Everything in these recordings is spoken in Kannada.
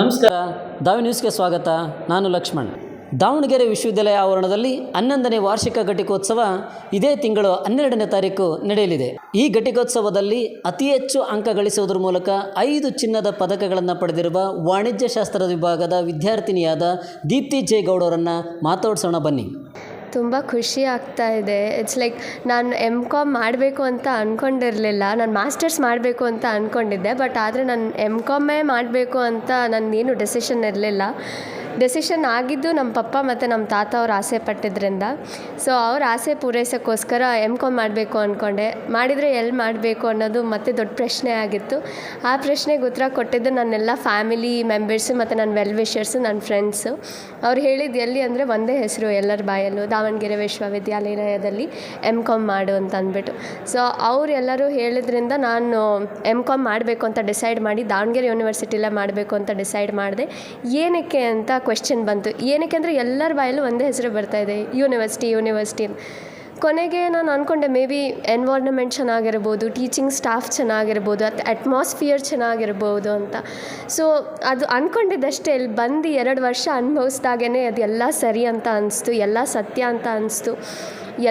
ನಮಸ್ಕಾರ. ದಾವಿ ನ್ಯೂಸ್ಗೆ ಸ್ವಾಗತ. ನಾನು ಲಕ್ಷ್ಮಣ್. ದಾವಣಗೆರೆ ವಿಶ್ವವಿದ್ಯಾಲಯ ಆವರಣದಲ್ಲಿ ಹನ್ನೊಂದನೇ ವಾರ್ಷಿಕ ಘಟಿಕೋತ್ಸವ ಇದೇ ತಿಂಗಳು ಹನ್ನೆರಡನೇ ತಾರೀಕು ನಡೆಯಲಿದೆ. ಈ ಘಟಿಕೋತ್ಸವದಲ್ಲಿ ಅತಿ ಹೆಚ್ಚು ಅಂಕ ಗಳಿಸುವುದರ ಮೂಲಕ ಐದು ಚಿನ್ನದ ಪದಕಗಳನ್ನು ಪಡೆದಿರುವ ವಾಣಿಜ್ಯ ಶಾಸ್ತ್ರದ ವಿಭಾಗದ ವಿದ್ಯಾರ್ಥಿನಿಯಾದ ದೀಪ್ತಿ ಜೆ ಗೌಡರನ್ನು ಮಾತಾಡ್ಸೋಣ ಬನ್ನಿ. ತುಂಬ ಖುಷಿ ಆಗ್ತಾ ಇದೆ. ಇಟ್ಸ್ ಲೈಕ್ ನಾನು ಎಂ ಕಾಮ್ ಮಾಡಬೇಕು ಅಂತ ಅಂದ್ಕೊಂಡಿರಲಿಲ್ಲ ನಾನು ಮಾಸ್ಟರ್ಸ್ ಮಾಡಬೇಕು ಅಂತ ಅಂದ್ಕೊಂಡಿದ್ದೆ ಬಟ್ ಆದರೆ ನಾನು ಎಂ ಕಾಮೇ ಮಾಡಬೇಕು ಅಂತ ನನ್ನದೇನು ಡೆಸಿಷನ್ ಇರಲಿಲ್ಲ. ಡೆಸಿಷನ್ ಆಗಿದ್ದು ನಮ್ಮ ಪಪ್ಪ ಮತ್ತು ನಮ್ಮ ತಾತ ಅವ್ರು ಆಸೆ ಪಟ್ಟಿದ್ರಿಂದ. ಸೊ ಅವ್ರ ಆಸೆ ಪೂರೈಸೋಕ್ಕೋಸ್ಕರ ಎಂ ಕಾಮ್ ಮಾಡಬೇಕು ಅಂದ್ಕೊಂಡೆ ಮಾಡಿದರೆ ಎಲ್ಲಿ ಮಾಡಬೇಕು ಅನ್ನೋದು ಮತ್ತೆ ದೊಡ್ಡ ಪ್ರಶ್ನೆ ಆಗಿತ್ತು. ಆ ಪ್ರಶ್ನೆಗೆ ಉತ್ತರ ಕೊಟ್ಟಿದ್ದು ನನ್ನೆಲ್ಲ ಫ್ಯಾಮಿಲಿ ಮೆಂಬರ್ಸು ಮತ್ತು ನನ್ನ ವೆಲ್ ವಿಷರ್ಸು ನನ್ನ ಫ್ರೆಂಡ್ಸು ಅವ್ರು ಹೇಳಿದ್ದು ಎಲ್ಲಿ ಅಂದರೆ ಒಂದೇ ಹೆಸರು ಎಲ್ಲರ ಬಾಯಲ್ಲೂ, ದಾವಣಗೆರೆ ವಿಶ್ವವಿದ್ಯಾಲಯದಲ್ಲಿ ಎಂ ಕಾಮ್ ಮಾಡು ಅಂತ ಅಂದ್ಬಿಟ್ಟು. ಸೊ ಅವರೆಲ್ಲರೂ ಹೇಳಿದ್ರಿಂದ ನಾನು ಎಂ ಕಾಮ್ ಮಾಡಬೇಕು ಅಂತ ಡಿಸೈಡ್ ಮಾಡಿ, ದಾವಣಗೆರೆ ಯೂನಿವರ್ಸಿಟಿಲೇ ಮಾಡಬೇಕು ಅಂತ ಡಿಸೈಡ್ ಮಾಡಿದೆ. ಏನಕ್ಕೆ ಅಂತ ಕ್ವೆಶ್ಚನ್ ಬಂತು. ಏನಕ್ಕೆ ಅಂದರೆ ಎಲ್ಲರ ಬಾಯಲ್ಲೂ ಒಂದೇ ಹೆಸರು ಬರ್ತಾ ಇದೆ ಯೂನಿವರ್ಸಿಟಿ ಯೂನಿವರ್ಸಿಟಿ ಕೊನೆಗೆ ನಾನು ಅಂದ್ಕೊಂಡೆ ಮೇ ಬಿ ಎನ್ವೈರ್ನಮೆಂಟ್ ಚೆನ್ನಾಗಿರ್ಬೋದು ಟೀಚಿಂಗ್ ಸ್ಟಾಫ್ ಚೆನ್ನಾಗಿರ್ಬೋದು ಅಥವಾ ಅಟ್ಮಾಸ್ಫಿಯರ್ ಚೆನ್ನಾಗಿರ್ಬೋದು ಅಂತ. ಸೊ ಅದು ಅಂದ್ಕೊಂಡಿದ್ದಷ್ಟೇ ಇಲ್ಲಿ ಬಂದು ಎರಡು ವರ್ಷ ಅನುಭವಿಸ್ದಾಗೇ ಅದೆಲ್ಲ ಸರಿ ಅಂತ ಅನಿಸ್ತು, ಎಲ್ಲ ಸತ್ಯ ಅಂತ ಅನಿಸ್ತು.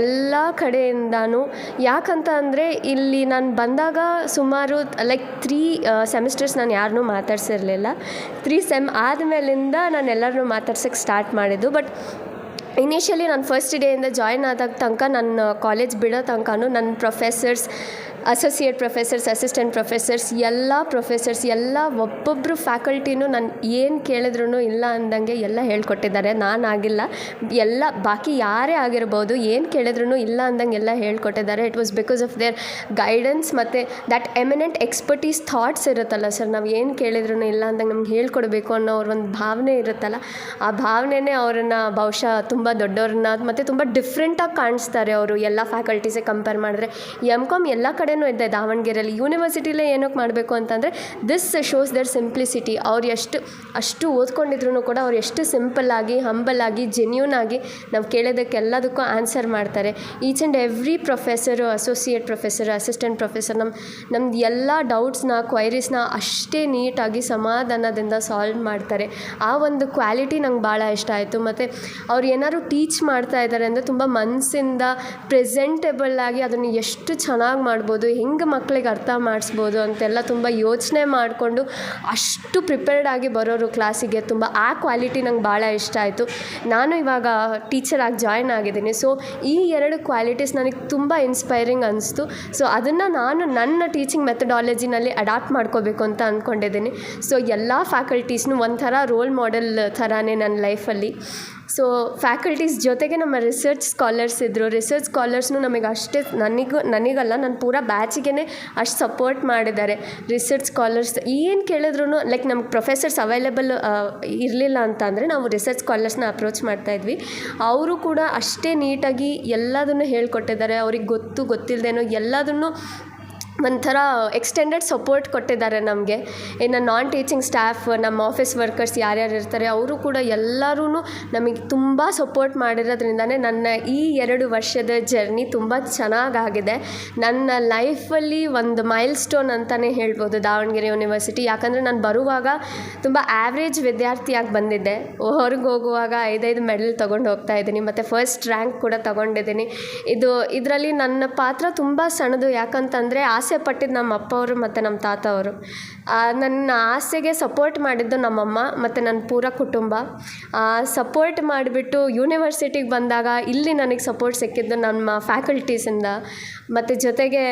ಎಲ್ಲ ಕಡೆಯಿಂದನೂ. ಯಾಕಂತ ಅಂದರೆ ಇಲ್ಲಿ ನಾನು ಬಂದಾಗ ಸುಮಾರು ಲೈಕ್ ತ್ರೀ ಸೆಮಿಸ್ಟರ್ಸ್ ನಾನು ಯಾರನ್ನೂ ಮಾತಾಡ್ಸಿರಲಿಲ್ಲ. ತ್ರೀ ಸೆಮ್ ಆದಮೇಲಿಂದ ನಾನು ಎಲ್ಲರನ್ನು ಮಾತಾಡ್ಸೋಕ್ಕೆ ಸ್ಟಾರ್ಟ್ ಮಾಡಿದ್ದು. ಬಟ್ ಇನಿಷಿಯಲಿ ನಾನು ಫಸ್ಟ್ ಡೇಯಿಂದ ಜಾಯ್ನ್ ಆದಾಗ ತನಕ ನನ್ನ ಕಾಲೇಜ್ ಬಿಡೋ ತನಕನೂ ನನ್ನ professors associate professors assistant professors ಎಲ್ಲ ಪ್ರೊಫೆಸರ್ಸ್ ಎಲ್ಲ ಒಬ್ಬೊಬ್ಬರು ಫ್ಯಾಕಲ್ಟಿನೂ ನಾನು ಏನು ಕೇಳಿದ್ರು ಇಲ್ಲ ಅಂದಂಗೆ ಎಲ್ಲ ಹೇಳ್ಕೊಟ್ಟಿದ್ದಾರೆ. ನಾನಾಗಿಲ್ಲ ಎಲ್ಲ ಬಾಕಿ ಯಾರೇ ಆಗಿರ್ಬೋದು ಏನು ಕೇಳಿದ್ರು ಇಲ್ಲ ಅಂದಂಗೆ ಎಲ್ಲ ಹೇಳ್ಕೊಟ್ಟಿದ್ದಾರೆ. It was because of their guidance ಮತ್ತು ದ್ಯಾಟ್ ಎಮಿನೆಂಟ್ ಎಕ್ಸ್ಪರ್ಟೀಸ್ ಥಾಟ್ಸ್ ಇರುತ್ತಲ್ಲ ಸರ್ ನಾವು ಏನು ಕೇಳಿದ್ರು ಇಲ್ಲ ಅಂದಂಗೆ ನಮ್ಗೆ ಹೇಳ್ಕೊಡ್ಬೇಕು ಅನ್ನೋ ಅವ್ರ ಒಂದು ಭಾವನೆ ಇರುತ್ತಲ್ಲ. ಆ ಭಾವನೆನೇ ಅವರನ್ನು ಬಹುಶಃ ತುಂಬ ದೊಡ್ಡವ್ರನ್ನ ಮತ್ತು ತುಂಬ ಡಿಫ್ರೆಂಟಾಗಿ ಕಾಣಿಸ್ತಾರೆ ಅವರು. ಎಲ್ಲ ಫ್ಯಾಕಲ್ಟೀಸೇ ಕಂಪೇರ್ ಮಾಡಿದ್ರೆ. ಎಂ ಕಾಮ್ ಎಲ್ಲ ಕಡೆನೂ ಇದೆ ದಾವಣಗೆರೆಯಲ್ಲಿ ಯೂನಿವರ್ಸಿಟಿಲೇ ಏನಕ್ಕೆ ಮಾಡಬೇಕು ಅಂತಂದರೆ ದಿಸ್ ಶೋಸ್ ದರ್ ಸಿಂಪ್ಲಿಸಿಟಿ ಅವ್ರು ಎಷ್ಟು, ಅಷ್ಟು ಓದ್ಕೊಂಡಿದ್ರು ಕೂಡ ಅವ್ರು ಎಷ್ಟು ಸಿಂಪಲ್ಲಾಗಿ ಹಂಬಲಾಗಿ ಜೆನ್ಯೂನ್ ಆಗಿ ನಾವು ಕೇಳೋದಕ್ಕೆಲ್ಲದಕ್ಕೂ ಆನ್ಸರ್ ಮಾಡ್ತಾರೆ. Each and every professor associate professor assistant professor ನಮ್ಮ ನಮ್ದು ಎಲ್ಲ ಡೌಟ್ಸ್ನ ಕ್ವೈರೀಸ್ನ ಅಷ್ಟೇ ನೀಟಾಗಿ ಸಮಾಧಾನದಿಂದ ಸಾಲ್ವ್ ಮಾಡ್ತಾರೆ. ಆ ಒಂದು ಕ್ವಾಲಿಟಿ ನಂಗೆ ಭಾಳ ಇಷ್ಟ ಆಯಿತು. ಮತ್ತು ಅವ್ರು ಏನಾದ್ರು ಟೀಚ್ ಮಾಡ್ತಾ ಇದ್ದಾರೆ ಅಂದರೆ ತುಂಬ ಮನಸ್ಸಿಂದ ಪ್ರೆಸೆಂಟೇಬಲ್ ಆಗಿ ಅದನ್ನು ಎಷ್ಟು ಚೆನ್ನಾಗಿ ಮಾಡ್ಬೋದು ಹೆಂಗೆ ಮಕ್ಕಳಿಗೆ ಅರ್ಥ ಮಾಡಿಸ್ಬೋದು ಅಂತೆಲ್ಲ ತುಂಬ ಯೋಚನೆ ಮಾಡಿಕೊಂಡು ಅಷ್ಟು ಪ್ರಿಪೇರ್ಡ್ ಆಗಿ ಬರೋರು ಕ್ಲಾಸಿಗೆ ತುಂಬ ಆ ಕ್ವಾಲಿಟಿ ನಂಗೆ ಭಾಳ ಇಷ್ಟ ಆಯಿತು. ನಾನು ಇವಾಗ ಟೀಚರಾಗಿ ಜಾಯ್ನ್ ಆಗಿದ್ದೀನಿ. ಸೊ ಈ ಎರಡು ಕ್ವಾಲಿಟೀಸ್ ನನಗೆ ತುಂಬ ಇನ್ಸ್ಪೈರಿಂಗ್ ಅನಿಸ್ತು. ಸೊ ಅದನ್ನು ನಾನು ನನ್ನ ಟೀಚಿಂಗ್ ಮೆಥಡಾಲಜಿನಲ್ಲಿ ಅಡಾಪ್ಟ್ ಮಾಡ್ಕೋಬೇಕು ಅಂತ ಅಂದ್ಕೊಂಡಿದ್ದೀನಿ ಸೊ ಎಲ್ಲ ಫ್ಯಾಕಲ್ಟೀಸ್ನು ಒಂಥರ ರೋಲ್ ಮಾಡೆಲ್ ಥರನೇ ನನ್ನ ಲೈಫಲ್ಲಿ ಸೊ ಫ್ಯಾಕಲ್ಟೀಸ್ ಜೊತೆಗೆ ನಮ್ಮ ರಿಸರ್ಚ್ ಸ್ಕಾಲರ್ಸ್ ಇದ್ದರು ರಿಸರ್ಚ್ ಸ್ಕಾಲರ್ಸ್ನು ನಮಗೆ ಅಷ್ಟೇ ನನಗೂ, ನನಗಲ್ಲ ನನ್ನ ಪೂರಾ ಬ್ಯಾಚಿಗೆ ಅಷ್ಟು ಸಪೋರ್ಟ್ ಮಾಡಿದ್ದಾರೆ. ರಿಸರ್ಚ್ ಸ್ಕಾಲರ್ಸ್ ಏನು ಕೇಳಿದ್ರು ಲೈಕ್ ನಮ್ಗೆ ಪ್ರೊಫೆಸರ್ಸ್ ಅವೈಲೇಬಲ್ ಇರಲಿಲ್ಲ ಅಂತ ಅಂದರೆ ನಾವು ರಿಸರ್ಚ್ ಸ್ಕಾಲರ್ಸ್ನ ಅಪ್ರೋಚ್ ಮಾಡ್ತಾಯಿದ್ವಿ ಅವರು ಕೂಡ ಅಷ್ಟೇ ನೀಟಾಗಿ ಎಲ್ಲದನ್ನು ಹೇಳ್ಕೊಟ್ಟಿದ್ದಾರೆ. ಅವ್ರಿಗೆ ಗೊತ್ತು ಗೊತ್ತಿಲ್ಲದೇನೋ ಎಲ್ಲದನ್ನು ಒಂಥರ ಎಕ್ಸ್ಟೆಂಡೆಡ್ ಸಪೋರ್ಟ್ ಕೊಟ್ಟಿದ್ದಾರೆ ನಮಗೆ. ಇನ್ನು ನಾನ್ ಟೀಚಿಂಗ್ ಸ್ಟಾಫ್ ನಮ್ಮ ಆಫೀಸ್ ವರ್ಕರ್ಸ್ ಯಾರ್ಯಾರು ಇರ್ತಾರೆ, ಅವರು ಕೂಡ ಎಲ್ಲರೂ ನಮಗೆ ತುಂಬ ಸಪೋರ್ಟ್ ಮಾಡಿರೋದ್ರಿಂದನೇ ನನ್ನ ಈ ಎರಡು ವರ್ಷದ ಜರ್ನಿ ತುಂಬ ಚೆನ್ನಾಗಾಗಿದೆ. ನನ್ನ ಲೈಫಲ್ಲಿ ಒಂದು ಮೈಲ್ ಸ್ಟೋನ್ ಅಂತಲೇ ಹೇಳ್ಬೋದು ದಾವಣಗೆರೆ ಯೂನಿವರ್ಸಿಟಿ ಯಾಕಂದರೆ ನಾನು ಬರುವಾಗ ತುಂಬ ಆ್ಯಾವ್ರೇಜ್ ವಿದ್ಯಾರ್ಥಿಯಾಗಿ ಬಂದಿದ್ದೆ. ಹೊರಗೆ ಹೋಗುವಾಗ ಐದೈದು ಮೆಡಲ್ ತೊಗೊಂಡು ಹೋಗ್ತಾ ಇದ್ದೀನಿ, ಮತ್ತು ಫಸ್ಟ್ ರ್ಯಾಂಕ್ ಕೂಡ ತೊಗೊಂಡಿದ್ದೀನಿ. ಇದು, ಇದರಲ್ಲಿ ನನ್ನ ಪಾತ್ರ ತುಂಬ ಸಣ್ಣದು. ಯಾಕಂತಂದರೆ ಆಸೆ ಪಟ್ಟಿದ್ದು ನಮ್ಮ ಅಪ್ಪ ಅವರು ಮತ್ತು ನಮ್ಮ ತಾತ ಅವರು ನನ್ನ ಆಸೆಗೆ ಸಪೋರ್ಟ್ ಮಾಡಿದ್ದು ನಮ್ಮಮ್ಮ ಮತ್ತು ನನ್ನ ಪೂರ ಕುಟುಂಬ. ಸಪೋರ್ಟ್ ಮಾಡಿಬಿಟ್ಟು ಯೂನಿವರ್ಸಿಟಿಗೆ ಬಂದಾಗ ಇಲ್ಲಿ ನನಗೆ ಸಪೋರ್ಟ್ ಸಿಕ್ಕಿದ್ದು ನಮ್ಮ ಫ್ಯಾಕಲ್ಟೀಸಿಂದ ಮತ್ತು ಜೊತೆಗೆ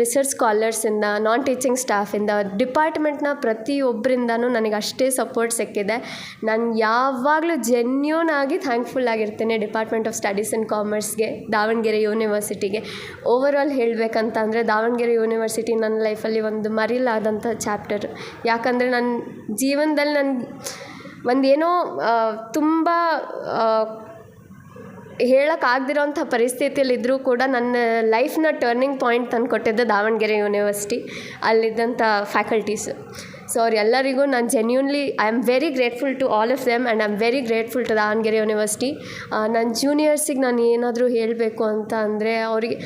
ರಿಸರ್ಚ್ ಸ್ಕಾಲರ್ಸಿಂದ ನಾನ್ ಟೀಚಿಂಗ್ ಸ್ಟಾಫಿಂದ ಡಿಪಾರ್ಟ್ಮೆಂಟ್ನ ಪ್ರತಿಯೊಬ್ಬರಿಂದನೂ ನನಗೆ ಅಷ್ಟೇ ಸಪೋರ್ಟ್ ಸಿಕ್ಕಿದೆ. ನಾನು ಯಾವಾಗಲೂ ಜೆನ್ಯೂನ್ ಆಗಿ ಥ್ಯಾಂಕ್ಫುಲ್ ಆಗಿರ್ತೀನಿ ಡಿಪಾರ್ಟ್ಮೆಂಟ್ ಆಫ್ ಸ್ಟಡೀಸ್ ಇನ್ ಕಾಮರ್ಸ್ಗೆ ದಾವಣಗೆರೆ ಯೂನಿವರ್ಸಿಟಿಗೆ ಓವರ್ ಆಲ್ ಹೇಳಬೇಕಂತಂದರೆ ದಾವಣಗೆರೆ ಯೂನಿವರ್ಸಿಟಿ ನನ್ನ ಲೈಫಲ್ಲಿ ಒಂದು ಮರಿಲಾದಂಥ ಚಾಪ್ಟರ್ ಯಾಕಂದರೆ ನನ್ನ ಜೀವನದಲ್ಲಿ ನನ್ನ ಒಂದೇನೋ ತುಂಬ ಹೇಳೋಕ್ಕಾಗ್ದಿರೋಂಥ ಪರಿಸ್ಥಿತಿಯಲ್ಲಿದ್ದರೂ ಕೂಡ ನನ್ನ ಲೈಫ್ನ ಟರ್ನಿಂಗ್ ಪಾಯಿಂಟ್ ತಂದು ಕೊಟ್ಟಿದ್ದು ದಾವಣಗೆರೆ ಯೂನಿವರ್ಸಿಟಿ ಅಲ್ಲಿದ್ದಂಥ ಫ್ಯಾಕಲ್ಟೀಸು ಸೊ ಅವ್ರೆಲ್ಲರಿಗೂ ನಾನು genuinely I am very grateful to all of them and I am very grateful to Davangere university ನನ್ನ ಜೂನಿಯರ್ಸಿಗೆ ನಾನು ಏನಾದರೂ ಹೇಳಬೇಕು ಅಂತ ಅಂದರೆ ಅವರಿಗೆ,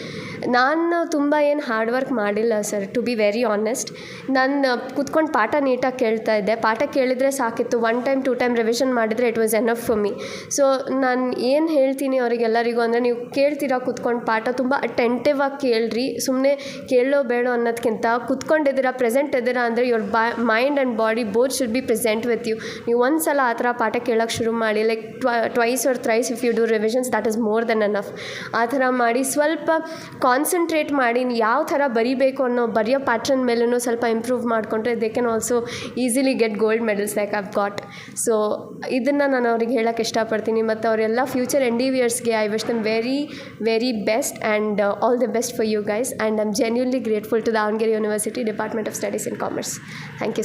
ನಾನು ತುಂಬ ಏನು ಹಾರ್ಡ್ ವರ್ಕ್ ಮಾಡಿಲ್ಲ sir to be very honest ನಾನು ಕುತ್ಕೊಂಡು ಪಾಠ ನೀಟಾಗಿ ಕೇಳ್ತಾ ಇದ್ದೆ. ಪಾಠ ಕೇಳಿದರೆ ಸಾಕಿತ್ತು. One time two time revision ಮಾಡಿದರೆ it was enough for me so ನಾನು ಏನು ಹೇಳ್ತೀನಿ ಅವರಿಗೆಲ್ಲರಿಗೂ ಅಂದರೆ ನೀವು ಕೇಳ್ತೀರಾ ಕುತ್ಕೊಂಡು ಪಾಠ, ತುಂಬ ಅಟೆಂಟಿವ್ ಆಗಿ ಕೇಳ್ರಿ. ಸುಮ್ಮನೆ ಕೇಳೋ ಬೇಡೋ ಅನ್ನೋದಕ್ಕಿಂತ ಕೂತ್ಕೊಂಡಿದ್ದೀರಾ ಪ್ರೆಸೆಂಟ್ ಇದ್ದೀರಾ ಅಂದರೆ ಇವ್ರ ಬಾ mind and body both should be present with you ನೀವು ಒಂದು ಸಲ ಆ ಥರ ಪಾಠ ಕೇಳೋಕ್ಕೆ ಶುರು ಮಾಡಿ like twice or thrice if you do revisions that is more than enough ಆ ಥರ ಮಾಡಿ, ಸ್ವಲ್ಪ ಕಾನ್ಸಂಟ್ರೇಟ್ ಮಾಡಿ ಯಾವ ಥರ ಬರಿಬೇಕು ಅನ್ನೋ ಬರೆಯೋ ಪ್ಯಾಟ್ರನ್ ಮೇಲೂ ಸ್ವಲ್ಪ ಇಂಪ್ರೂವ್ ಮಾಡಿಕೊಂಡ್ರೆ they can also easily get gold medals like I've got so ಇದನ್ನು ನಾನು ಅವ್ರಿಗೆ ಹೇಳೋಕ್ಕೆ ಇಷ್ಟಪಡ್ತೀನಿ. ಮತ್ತು ಅವರೆಲ್ಲ future ಎಂಡಿವಿಯರ್ಸ್ಗೆ I wish them very very best and all the best for you guys and I'm genuinely grateful to Davangere university department of studies in commerce thank you